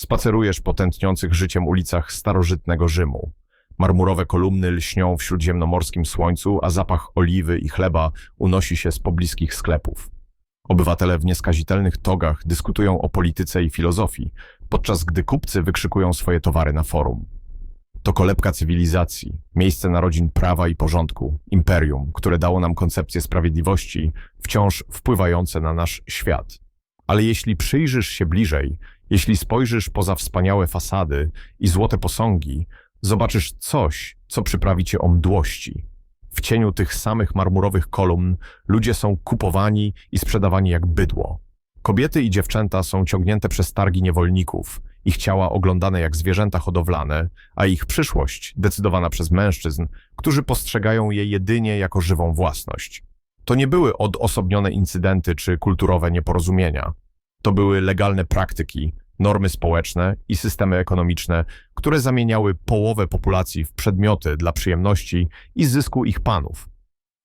Spacerujesz po tętniących życiem ulicach starożytnego Rzymu. Marmurowe kolumny lśnią w śródziemnomorskim słońcu, a zapach oliwy i chleba unosi się z pobliskich sklepów. Obywatele w nieskazitelnych togach dyskutują o polityce i filozofii, podczas gdy kupcy wykrzykują swoje towary na forum. To kolebka cywilizacji, miejsce narodzin prawa i porządku, imperium, które dało nam koncepcję sprawiedliwości, wciąż wpływające na nasz świat. Ale jeśli przyjrzysz się bliżej, jeśli spojrzysz poza wspaniałe fasady i złote posągi, zobaczysz coś, co przyprawi cię o mdłości. W cieniu tych samych marmurowych kolumn ludzie są kupowani i sprzedawani jak bydło. Kobiety i dziewczęta są ciągnięte przez targi niewolników, ich ciała oglądane jak zwierzęta hodowlane, a ich przyszłość decydowana przez mężczyzn, którzy postrzegają je jedynie jako żywą własność. To nie były odosobnione incydenty czy kulturowe nieporozumienia. To były legalne praktyki, normy społeczne i systemy ekonomiczne, które zamieniały połowę populacji w przedmioty dla przyjemności i zysku ich panów.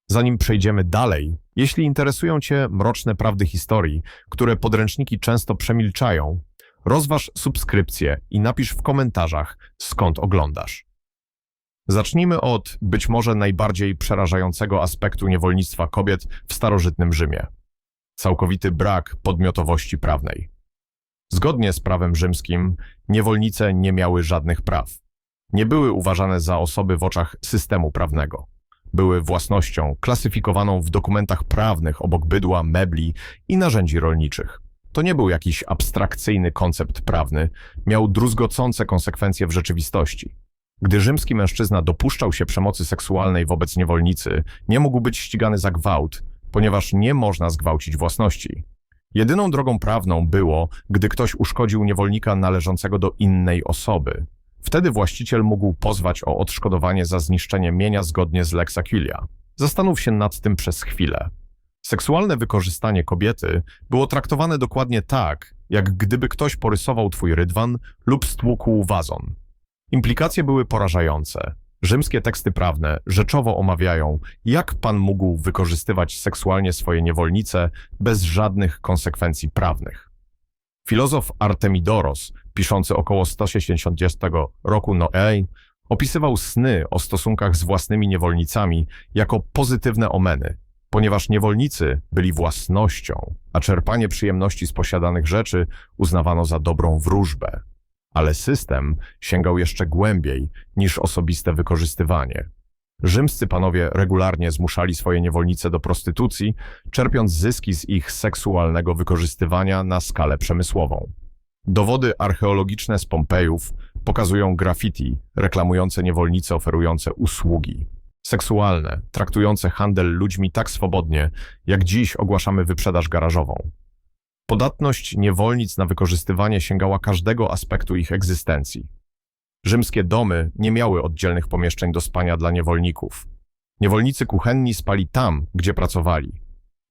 Zanim przejdziemy dalej, jeśli interesują Cię mroczne prawdy historii, które podręczniki często przemilczają, rozważ subskrypcję i napisz w komentarzach, skąd oglądasz. Zacznijmy od być może najbardziej przerażającego aspektu niewolnictwa kobiet w starożytnym Rzymie. Całkowity brak podmiotowości prawnej. Zgodnie z prawem rzymskim, niewolnice nie miały żadnych praw. Nie były uważane za osoby w oczach systemu prawnego. Były własnością klasyfikowaną w dokumentach prawnych obok bydła, mebli i narzędzi rolniczych. To nie był jakiś abstrakcyjny koncept prawny, miał druzgocące konsekwencje w rzeczywistości. Gdy rzymski mężczyzna dopuszczał się przemocy seksualnej wobec niewolnicy, nie mógł być ścigany za gwałt, ponieważ nie można zgwałcić własności. Jedyną drogą prawną było, gdy ktoś uszkodził niewolnika należącego do innej osoby. Wtedy właściciel mógł pozwać o odszkodowanie za zniszczenie mienia zgodnie z Lex Aquilia. Zastanów się nad tym przez chwilę. Seksualne wykorzystanie kobiety było traktowane dokładnie tak, jak gdyby ktoś porysował twój rydwan lub stłukł wazon. Implikacje były porażające. Rzymskie teksty prawne rzeczowo omawiają, jak pan mógł wykorzystywać seksualnie swoje niewolnice bez żadnych konsekwencji prawnych. Filozof Artemidoros, piszący około 160 roku Noei, opisywał sny o stosunkach z własnymi niewolnicami jako pozytywne omeny, ponieważ niewolnicy byli własnością, a czerpanie przyjemności z posiadanych rzeczy uznawano za dobrą wróżbę. Ale system sięgał jeszcze głębiej niż osobiste wykorzystywanie. Rzymscy panowie regularnie zmuszali swoje niewolnice do prostytucji, czerpiąc zyski z ich seksualnego wykorzystywania na skalę przemysłową. Dowody archeologiczne z Pompejów pokazują graffiti reklamujące niewolnice oferujące usługi seksualne, traktujące handel ludźmi tak swobodnie, jak dziś ogłaszamy wyprzedaż garażową. Podatność niewolnic na wykorzystywanie sięgała każdego aspektu ich egzystencji. Rzymskie domy nie miały oddzielnych pomieszczeń do spania dla niewolników. Niewolnicy kuchenni spali tam, gdzie pracowali.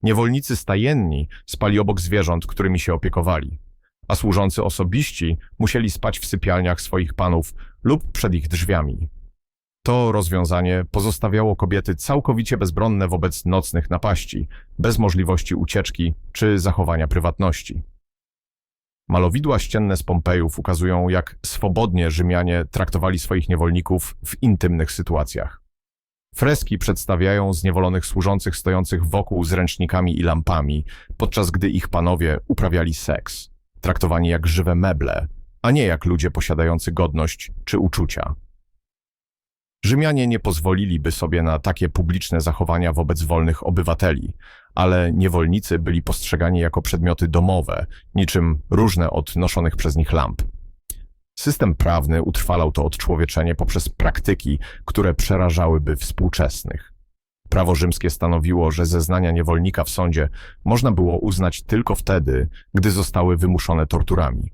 Niewolnicy stajenni spali obok zwierząt, którymi się opiekowali. A służący osobiści musieli spać w sypialniach swoich panów lub przed ich drzwiami. To rozwiązanie pozostawiało kobiety całkowicie bezbronne wobec nocnych napaści, bez możliwości ucieczki czy zachowania prywatności. Malowidła ścienne z Pompejów ukazują, jak swobodnie Rzymianie traktowali swoich niewolników w intymnych sytuacjach. Freski przedstawiają zniewolonych służących stojących wokół z ręcznikami i lampami, podczas gdy ich panowie uprawiali seks, traktowani jak żywe meble, a nie jak ludzie posiadający godność czy uczucia. Rzymianie nie pozwoliliby sobie na takie publiczne zachowania wobec wolnych obywateli, ale niewolnicy byli postrzegani jako przedmioty domowe, niczym różne od noszonych przez nich lamp. System prawny utrwalał to odczłowieczenie poprzez praktyki, które przerażałyby współczesnych. Prawo rzymskie stanowiło, że zeznania niewolnika w sądzie można było uznać tylko wtedy, gdy zostały wymuszone torturami.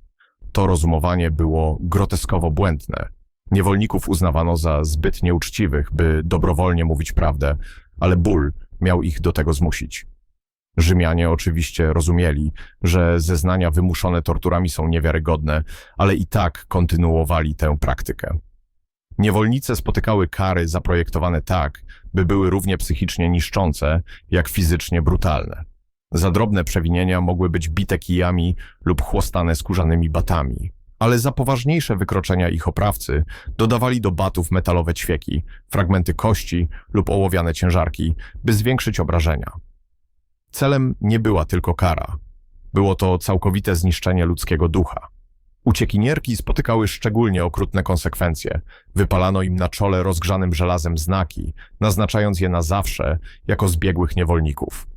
To rozumowanie było groteskowo błędne – Niewolników uznawano za zbyt nieuczciwych, by dobrowolnie mówić prawdę, ale ból miał ich do tego zmusić. Rzymianie oczywiście rozumieli, że zeznania wymuszone torturami są niewiarygodne, ale i tak kontynuowali tę praktykę. Niewolnice spotykały kary zaprojektowane tak, by były równie psychicznie niszczące, jak fizycznie brutalne. Za drobne przewinienia mogły być bite kijami lub chłostane skórzanymi batami ale za poważniejsze wykroczenia ich oprawcy dodawali do batów metalowe ćwieki, fragmenty kości lub ołowiane ciężarki, by zwiększyć obrażenia. Celem nie była tylko kara. Było to całkowite zniszczenie ludzkiego ducha. Uciekinierki spotykały szczególnie okrutne konsekwencje. Wypalano im na czole rozgrzanym żelazem znaki, naznaczając je na zawsze jako zbiegłych niewolników.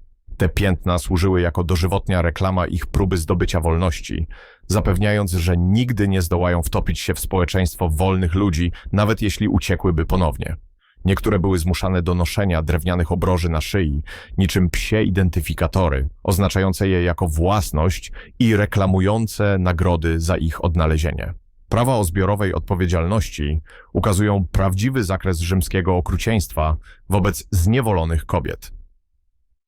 Te piętna służyły jako dożywotnia reklama ich próby zdobycia wolności, zapewniając, że nigdy nie zdołają wtopić się w społeczeństwo wolnych ludzi, nawet jeśli uciekłyby ponownie. Niektóre były zmuszane do noszenia drewnianych obroży na szyi, niczym psie identyfikatory, oznaczające je jako własność i reklamujące nagrody za ich odnalezienie. Prawa o zbiorowej odpowiedzialności ukazują prawdziwy zakres rzymskiego okrucieństwa wobec zniewolonych kobiet.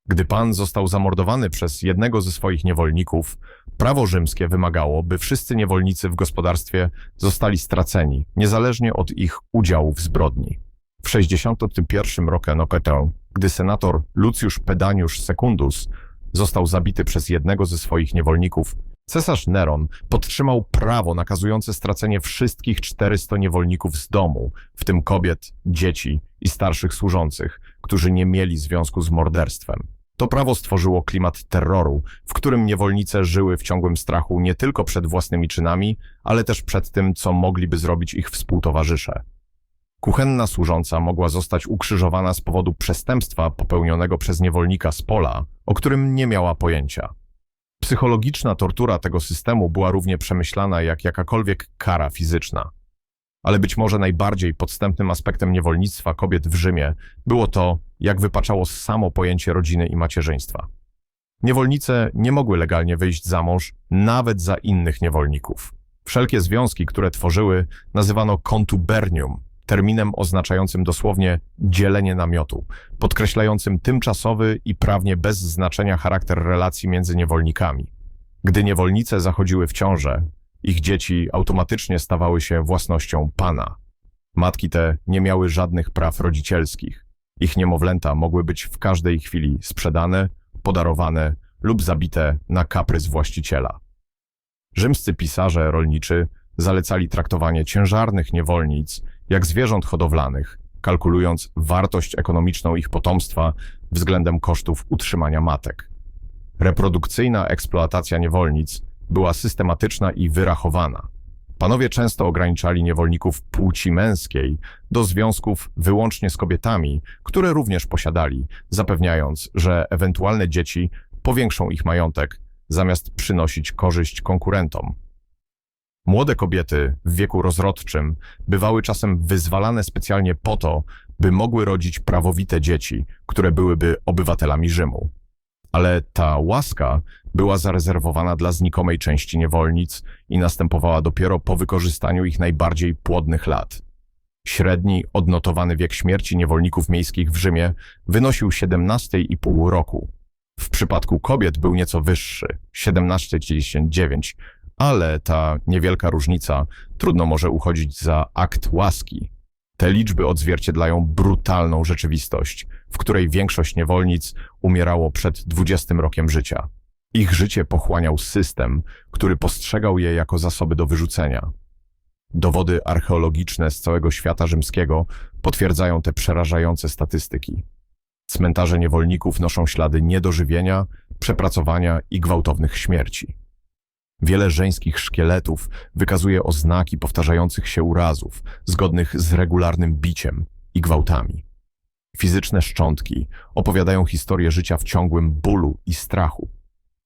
Gdy pan został zamordowany przez jednego ze swoich niewolników, prawo rzymskie wymagało, by wszyscy niewolnicy w gospodarstwie zostali straceni, niezależnie od ich udziału w zbrodni. W 61 roku Noketę, gdy senator Lucius Pedanius Secundus został zabity przez jednego ze swoich niewolników, cesarz Neron podtrzymał prawo nakazujące stracenie wszystkich 400 niewolników z domu, w tym kobiet, dzieci i starszych służących, którzy nie mieli związku z morderstwem. To prawo stworzyło klimat terroru, w którym niewolnice żyły w ciągłym strachu nie tylko przed własnymi czynami, ale też przed tym, co mogliby zrobić ich współtowarzysze. Kuchenna służąca mogła zostać ukrzyżowana z powodu przestępstwa popełnionego przez niewolnika z pola, o którym nie miała pojęcia. Psychologiczna tortura tego systemu była równie przemyślana jak jakakolwiek kara fizyczna. Ale być może najbardziej podstępnym aspektem niewolnictwa kobiet w Rzymie było to, jak wypaczało samo pojęcie rodziny i macierzyństwa. Niewolnice nie mogły legalnie wyjść za mąż nawet za innych niewolników. Wszelkie związki, które tworzyły, nazywano contubernium, terminem oznaczającym dosłownie dzielenie namiotu, podkreślającym tymczasowy i prawnie bez znaczenia charakter relacji między niewolnikami. Gdy niewolnice zachodziły w ciążę, ich dzieci automatycznie stawały się własnością pana. Matki te nie miały żadnych praw rodzicielskich. Ich niemowlęta mogły być w każdej chwili sprzedane, podarowane lub zabite na kaprys właściciela. Rzymscy pisarze rolniczy zalecali traktowanie ciężarnych niewolnic jak zwierząt hodowlanych, kalkulując wartość ekonomiczną ich potomstwa względem kosztów utrzymania matek. Reprodukcyjna eksploatacja niewolnic była systematyczna i wyrachowana. Panowie często ograniczali niewolników płci męskiej do związków wyłącznie z kobietami, które również posiadali, zapewniając, że ewentualne dzieci powiększą ich majątek, zamiast przynosić korzyść konkurentom. Młode kobiety w wieku rozrodczym bywały czasem wyzwalane specjalnie po to, by mogły rodzić prawowite dzieci, które byłyby obywatelami Rzymu. Ale ta łaska była zarezerwowana dla znikomej części niewolnic i następowała dopiero po wykorzystaniu ich najbardziej płodnych lat. Średni odnotowany wiek śmierci niewolników miejskich w Rzymie wynosił 17,5 roku. W przypadku kobiet był nieco wyższy 17,9, ale ta niewielka różnica trudno może uchodzić za akt łaski. Te liczby odzwierciedlają brutalną rzeczywistość, w której większość niewolnic umierało przed 20 rokiem życia. Ich życie pochłaniał system, który postrzegał je jako zasoby do wyrzucenia. Dowody archeologiczne z całego świata rzymskiego potwierdzają te przerażające statystyki. Cmentarze niewolników noszą ślady niedożywienia, przepracowania i gwałtownych śmierci. Wiele żeńskich szkieletów wykazuje oznaki powtarzających się urazów, zgodnych z regularnym biciem i gwałtami. Fizyczne szczątki opowiadają historię życia w ciągłym bólu i strachu.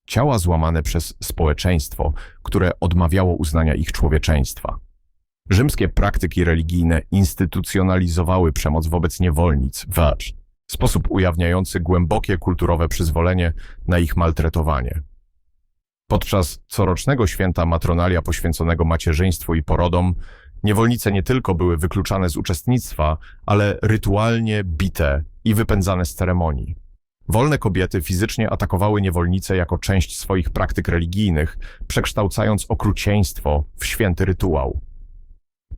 Ciała złamane przez społeczeństwo, które odmawiało uznania ich człowieczeństwa. Rzymskie praktyki religijne instytucjonalizowały przemoc wobec niewolnic, wacz, sposób ujawniający głębokie kulturowe przyzwolenie na ich maltretowanie. Podczas corocznego święta matronalia poświęconego macierzyństwu i porodom, niewolnice nie tylko były wykluczane z uczestnictwa, ale rytualnie bite i wypędzane z ceremonii. Wolne kobiety fizycznie atakowały niewolnice jako część swoich praktyk religijnych, przekształcając okrucieństwo w święty rytuał.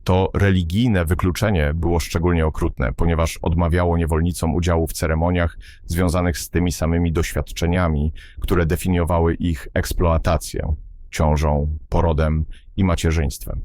To religijne wykluczenie było szczególnie okrutne, ponieważ odmawiało niewolnicom udziału w ceremoniach związanych z tymi samymi doświadczeniami, które definiowały ich eksploatację. ciążą, porodem i macierzyństwem.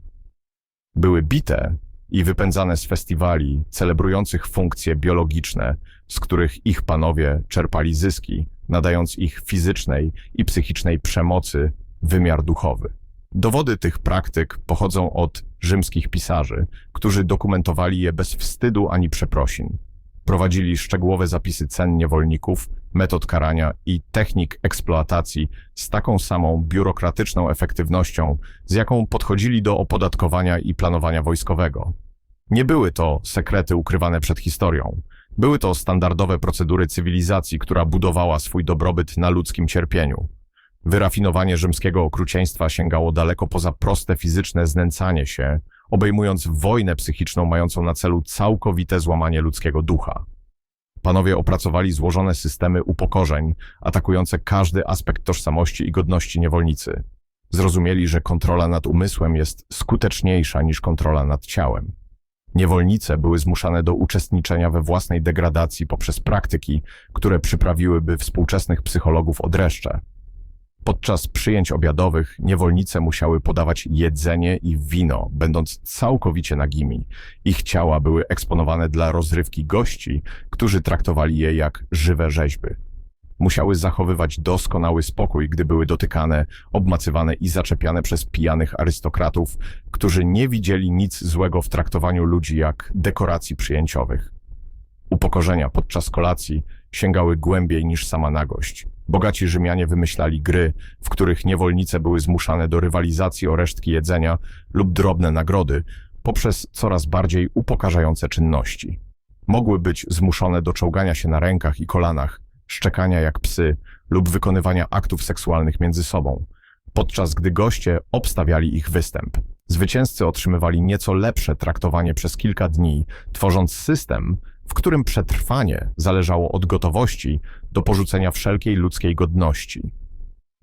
Były bite i wypędzane z festiwali celebrujących funkcje biologiczne, z których ich panowie czerpali zyski, nadając ich fizycznej i psychicznej przemocy wymiar duchowy. Dowody tych praktyk pochodzą od rzymskich pisarzy, którzy dokumentowali je bez wstydu ani przeprosin. Prowadzili szczegółowe zapisy cen niewolników, metod karania i technik eksploatacji z taką samą biurokratyczną efektywnością, z jaką podchodzili do opodatkowania i planowania wojskowego. Nie były to sekrety ukrywane przed historią. Były to standardowe procedury cywilizacji, która budowała swój dobrobyt na ludzkim cierpieniu. Wyrafinowanie rzymskiego okrucieństwa sięgało daleko poza proste fizyczne znęcanie się, obejmując wojnę psychiczną mającą na celu całkowite złamanie ludzkiego ducha. Panowie opracowali złożone systemy upokorzeń, atakujące każdy aspekt tożsamości i godności niewolnicy. Zrozumieli, że kontrola nad umysłem jest skuteczniejsza niż kontrola nad ciałem. Niewolnice były zmuszane do uczestniczenia we własnej degradacji poprzez praktyki, które przyprawiłyby współczesnych psychologów o dreszcze. Podczas przyjęć obiadowych niewolnice musiały podawać jedzenie i wino, będąc całkowicie nagimi. Ich ciała były eksponowane dla rozrywki gości, którzy traktowali je jak żywe rzeźby. Musiały zachowywać doskonały spokój, gdy były dotykane, obmacywane i zaczepiane przez pijanych arystokratów, którzy nie widzieli nic złego w traktowaniu ludzi jak dekoracji przyjęciowych. Upokorzenia podczas kolacji sięgały głębiej niż sama nagość. Bogaci Rzymianie wymyślali gry, w których niewolnice były zmuszane do rywalizacji o resztki jedzenia lub drobne nagrody poprzez coraz bardziej upokarzające czynności. Mogły być zmuszone do czołgania się na rękach i kolanach, szczekania jak psy lub wykonywania aktów seksualnych między sobą, podczas gdy goście obstawiali ich występ. Zwycięzcy otrzymywali nieco lepsze traktowanie przez kilka dni, tworząc system, w którym przetrwanie zależało od gotowości do porzucenia wszelkiej ludzkiej godności.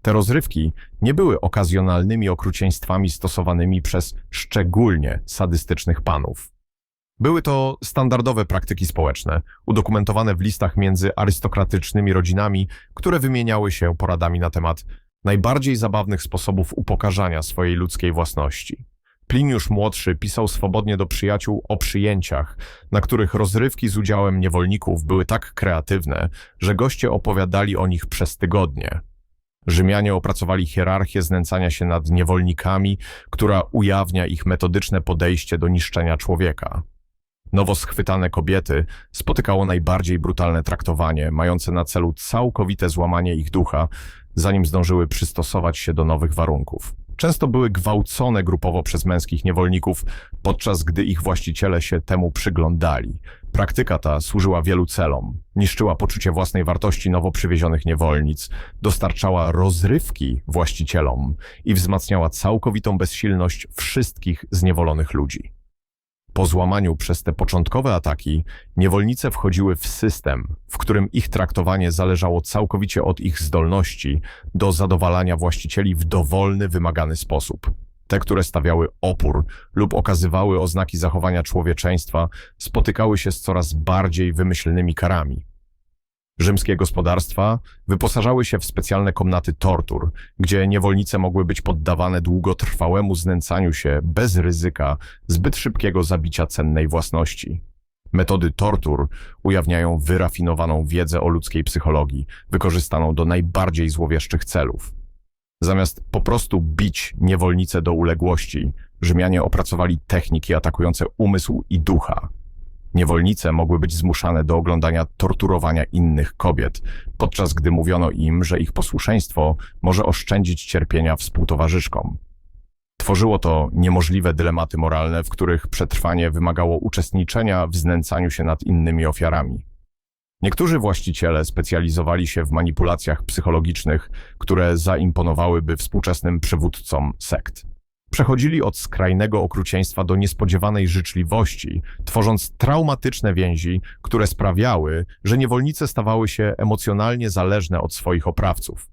Te rozrywki nie były okazjonalnymi okrucieństwami stosowanymi przez szczególnie sadystycznych panów. Były to standardowe praktyki społeczne, udokumentowane w listach między arystokratycznymi rodzinami, które wymieniały się poradami na temat najbardziej zabawnych sposobów upokarzania swojej ludzkiej własności. Pliniusz Młodszy pisał swobodnie do przyjaciół o przyjęciach, na których rozrywki z udziałem niewolników były tak kreatywne, że goście opowiadali o nich przez tygodnie. Rzymianie opracowali hierarchię znęcania się nad niewolnikami, która ujawnia ich metodyczne podejście do niszczenia człowieka. Nowo schwytane kobiety spotykało najbardziej brutalne traktowanie, mające na celu całkowite złamanie ich ducha, zanim zdążyły przystosować się do nowych warunków. Często były gwałcone grupowo przez męskich niewolników, podczas gdy ich właściciele się temu przyglądali. Praktyka ta służyła wielu celom. Niszczyła poczucie własnej wartości nowo przywiezionych niewolnic, dostarczała rozrywki właścicielom i wzmacniała całkowitą bezsilność wszystkich zniewolonych ludzi. Po złamaniu przez te początkowe ataki, niewolnice wchodziły w system, w którym ich traktowanie zależało całkowicie od ich zdolności do zadowalania właścicieli w dowolny, wymagany sposób. Te, które stawiały opór lub okazywały oznaki zachowania człowieczeństwa, spotykały się z coraz bardziej wymyślnymi karami. Rzymskie gospodarstwa wyposażały się w specjalne komnaty tortur, gdzie niewolnice mogły być poddawane długotrwałemu znęcaniu się bez ryzyka zbyt szybkiego zabicia cennej własności. Metody tortur ujawniają wyrafinowaną wiedzę o ludzkiej psychologii, wykorzystaną do najbardziej złowieszczych celów. Zamiast po prostu bić niewolnice do uległości, Rzymianie opracowali techniki atakujące umysł i ducha. Niewolnice mogły być zmuszane do oglądania torturowania innych kobiet, podczas gdy mówiono im, że ich posłuszeństwo może oszczędzić cierpienia współtowarzyszkom. Tworzyło to niemożliwe dylematy moralne, w których przetrwanie wymagało uczestniczenia w znęcaniu się nad innymi ofiarami. Niektórzy właściciele specjalizowali się w manipulacjach psychologicznych, które zaimponowałyby współczesnym przywódcom sekt. Przechodzili od skrajnego okrucieństwa do niespodziewanej życzliwości, tworząc traumatyczne więzi, które sprawiały, że niewolnice stawały się emocjonalnie zależne od swoich oprawców.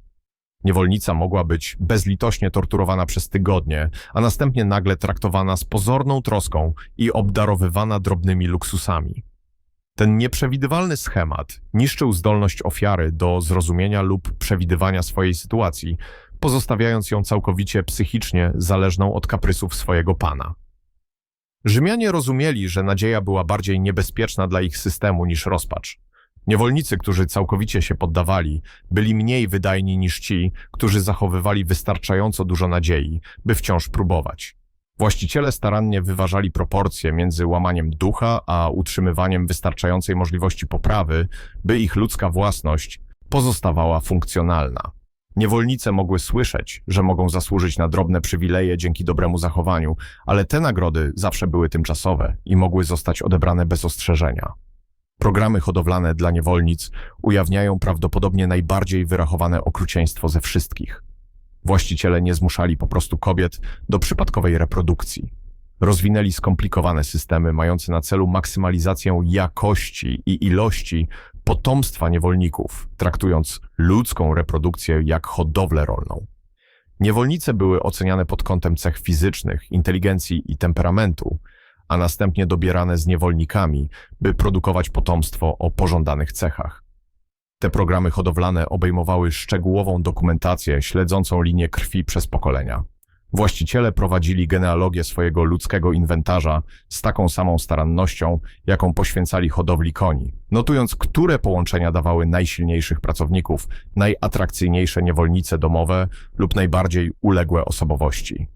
Niewolnica mogła być bezlitośnie torturowana przez tygodnie, a następnie nagle traktowana z pozorną troską i obdarowywana drobnymi luksusami. Ten nieprzewidywalny schemat niszczył zdolność ofiary do zrozumienia lub przewidywania swojej sytuacji, pozostawiając ją całkowicie psychicznie zależną od kaprysów swojego pana. Rzymianie rozumieli, że nadzieja była bardziej niebezpieczna dla ich systemu niż rozpacz. Niewolnicy, którzy całkowicie się poddawali, byli mniej wydajni niż ci, którzy zachowywali wystarczająco dużo nadziei, by wciąż próbować. Właściciele starannie wyważali proporcje między łamaniem ducha a utrzymywaniem wystarczającej możliwości poprawy, by ich ludzka własność pozostawała funkcjonalna. Niewolnice mogły słyszeć, że mogą zasłużyć na drobne przywileje dzięki dobremu zachowaniu, ale te nagrody zawsze były tymczasowe i mogły zostać odebrane bez ostrzeżenia. Programy hodowlane dla niewolnic ujawniają prawdopodobnie najbardziej wyrachowane okrucieństwo ze wszystkich. Właściciele nie zmuszali po prostu kobiet do przypadkowej reprodukcji. Rozwinęli skomplikowane systemy mające na celu maksymalizację jakości i ilości potomstwa niewolników, traktując ludzką reprodukcję jak hodowlę rolną. Niewolnice były oceniane pod kątem cech fizycznych, inteligencji i temperamentu, a następnie dobierane z niewolnikami, by produkować potomstwo o pożądanych cechach. Te programy hodowlane obejmowały szczegółową dokumentację śledzącą linię krwi przez pokolenia. Właściciele prowadzili genealogię swojego ludzkiego inwentarza z taką samą starannością, jaką poświęcali hodowli koni, notując, które połączenia dawały najsilniejszych pracowników, najatrakcyjniejsze niewolnice domowe lub najbardziej uległe osobowości.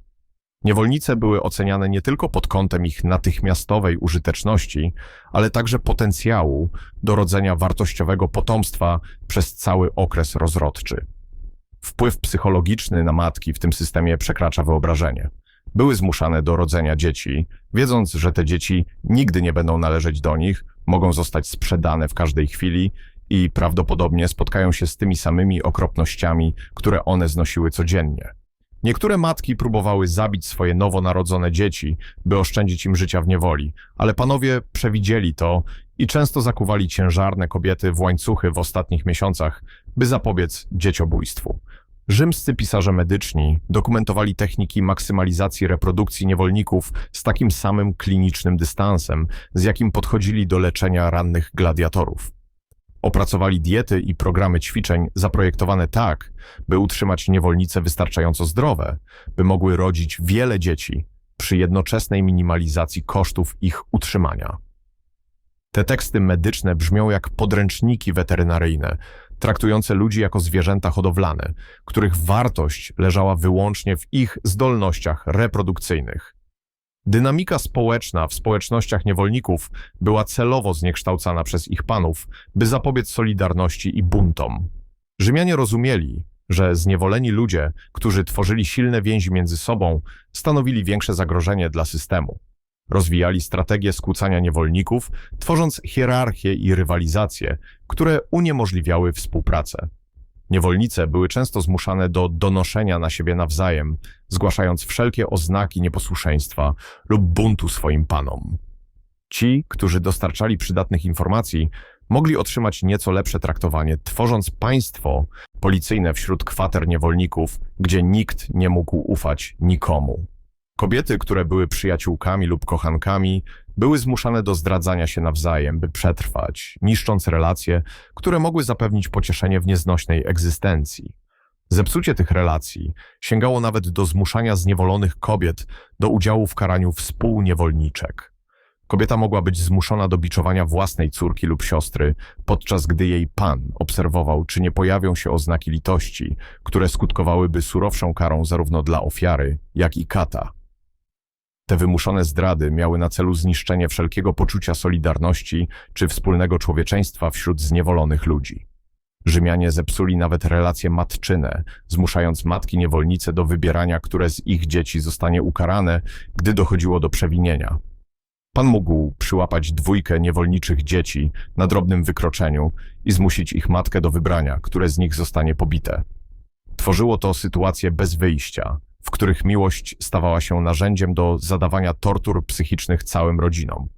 Niewolnice były oceniane nie tylko pod kątem ich natychmiastowej użyteczności, ale także potencjału do rodzenia wartościowego potomstwa przez cały okres rozrodczy. Wpływ psychologiczny na matki w tym systemie przekracza wyobrażenie. Były zmuszane do rodzenia dzieci, wiedząc, że te dzieci nigdy nie będą należeć do nich, mogą zostać sprzedane w każdej chwili i prawdopodobnie spotkają się z tymi samymi okropnościami, które one znosiły codziennie. Niektóre matki próbowały zabić swoje nowonarodzone dzieci, by oszczędzić im życia w niewoli, ale panowie przewidzieli to i często zakuwali ciężarne kobiety w łańcuchy w ostatnich miesiącach, by zapobiec dzieciobójstwu. Rzymscy pisarze medyczni dokumentowali techniki maksymalizacji reprodukcji niewolników z takim samym klinicznym dystansem, z jakim podchodzili do leczenia rannych gladiatorów. Opracowali diety i programy ćwiczeń zaprojektowane tak, by utrzymać niewolnice wystarczająco zdrowe, by mogły rodzić wiele dzieci przy jednoczesnej minimalizacji kosztów ich utrzymania. Te teksty medyczne brzmią jak podręczniki weterynaryjne, traktujące ludzi jako zwierzęta hodowlane, których wartość leżała wyłącznie w ich zdolnościach reprodukcyjnych. Dynamika społeczna w społecznościach niewolników była celowo zniekształcana przez ich panów, by zapobiec solidarności i buntom. Rzymianie rozumieli, że zniewoleni ludzie, którzy tworzyli silne więzi między sobą, stanowili większe zagrożenie dla systemu. Rozwijali strategię skłócania niewolników, tworząc hierarchię i rywalizację, które uniemożliwiały współpracę. Niewolnice były często zmuszane do donoszenia na siebie nawzajem, zgłaszając wszelkie oznaki nieposłuszeństwa lub buntu swoim panom. Ci, którzy dostarczali przydatnych informacji, mogli otrzymać nieco lepsze traktowanie, tworząc państwo policyjne wśród kwater niewolników, gdzie nikt nie mógł ufać nikomu. Kobiety, które były przyjaciółkami lub kochankami, były zmuszane do zdradzania się nawzajem, by przetrwać, niszcząc relacje, które mogły zapewnić pocieszenie w nieznośnej egzystencji. Zepsucie tych relacji sięgało nawet do zmuszania zniewolonych kobiet do udziału w karaniu współniewolniczek. Kobieta mogła być zmuszona do biczowania własnej córki lub siostry, podczas gdy jej pan obserwował, czy nie pojawią się oznaki litości, które skutkowałyby surowszą karą zarówno dla ofiary, jak i kata. Te wymuszone zdrady miały na celu zniszczenie wszelkiego poczucia solidarności czy wspólnego człowieczeństwa wśród zniewolonych ludzi. Rzymianie zepsuli nawet relacje matczyne, zmuszając matki niewolnice do wybierania, które z ich dzieci zostanie ukarane, gdy dochodziło do przewinienia. Pan mógł przyłapać dwójkę niewolniczych dzieci na drobnym wykroczeniu i zmusić ich matkę do wybrania, które z nich zostanie pobite. Tworzyło to sytuacje bez wyjścia, w których miłość stawała się narzędziem do zadawania tortur psychicznych całym rodzinom.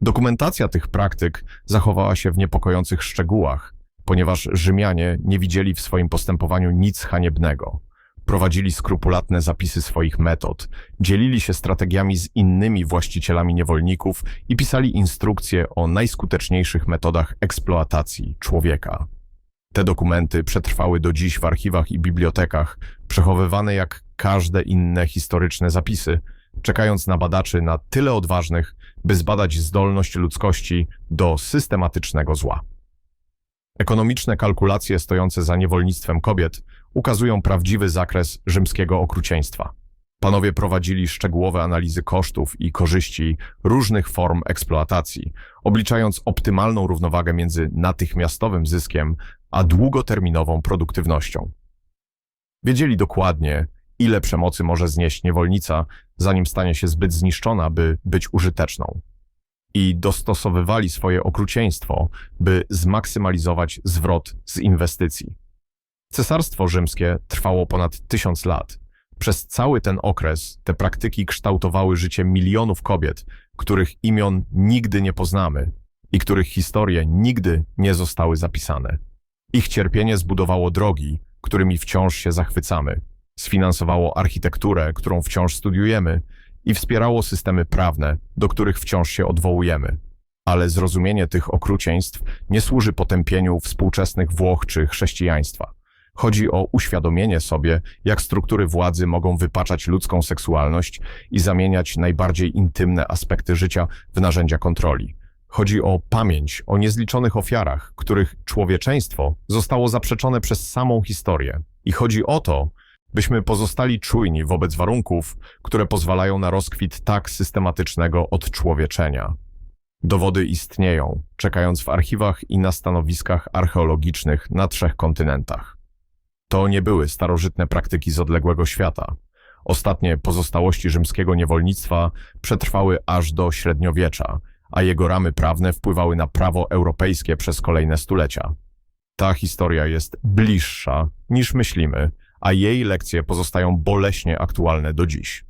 Dokumentacja tych praktyk zachowała się w niepokojących szczegółach, ponieważ Rzymianie nie widzieli w swoim postępowaniu nic haniebnego. Prowadzili skrupulatne zapisy swoich metod, dzielili się strategiami z innymi właścicielami niewolników i pisali instrukcje o najskuteczniejszych metodach eksploatacji człowieka. Te dokumenty przetrwały do dziś w archiwach i bibliotekach, przechowywane jak każde inne historyczne zapisy, czekając na badaczy na tyle odważnych, by zbadać zdolność ludzkości do systematycznego zła. Ekonomiczne kalkulacje stojące za niewolnictwem kobiet ukazują prawdziwy zakres rzymskiego okrucieństwa. Panowie prowadzili szczegółowe analizy kosztów i korzyści różnych form eksploatacji, obliczając optymalną równowagę między natychmiastowym zyskiem a długoterminową produktywnością. Wiedzieli dokładnie, ile przemocy może znieść niewolnica, zanim stanie się zbyt zniszczona, by być użyteczną. I dostosowywali swoje okrucieństwo, by zmaksymalizować zwrot z inwestycji. Cesarstwo rzymskie trwało ponad tysiąc lat. Przez cały ten okres te praktyki kształtowały życie milionów kobiet, których imion nigdy nie poznamy i których historie nigdy nie zostały zapisane. Ich cierpienie zbudowało drogi, którymi wciąż się zachwycamy, sfinansowało architekturę, którą wciąż studiujemy i wspierało systemy prawne, do których wciąż się odwołujemy. Ale zrozumienie tych okrucieństw nie służy potępieniu współczesnych Włoch czy chrześcijaństwa. Chodzi o uświadomienie sobie, jak struktury władzy mogą wypaczać ludzką seksualność i zamieniać najbardziej intymne aspekty życia w narzędzia kontroli. Chodzi o pamięć o niezliczonych ofiarach, których człowieczeństwo zostało zaprzeczone przez samą historię. I chodzi o to, byśmy pozostali czujni wobec warunków, które pozwalają na rozkwit tak systematycznego odczłowieczenia. Dowody istnieją, czekając w archiwach i na stanowiskach archeologicznych na trzech kontynentach. To nie były starożytne praktyki z odległego świata. Ostatnie pozostałości rzymskiego niewolnictwa przetrwały aż do średniowiecza, a jego ramy prawne wpływały na prawo europejskie przez kolejne stulecia. Ta historia jest bliższa niż myślimy, a jej lekcje pozostają boleśnie aktualne do dziś.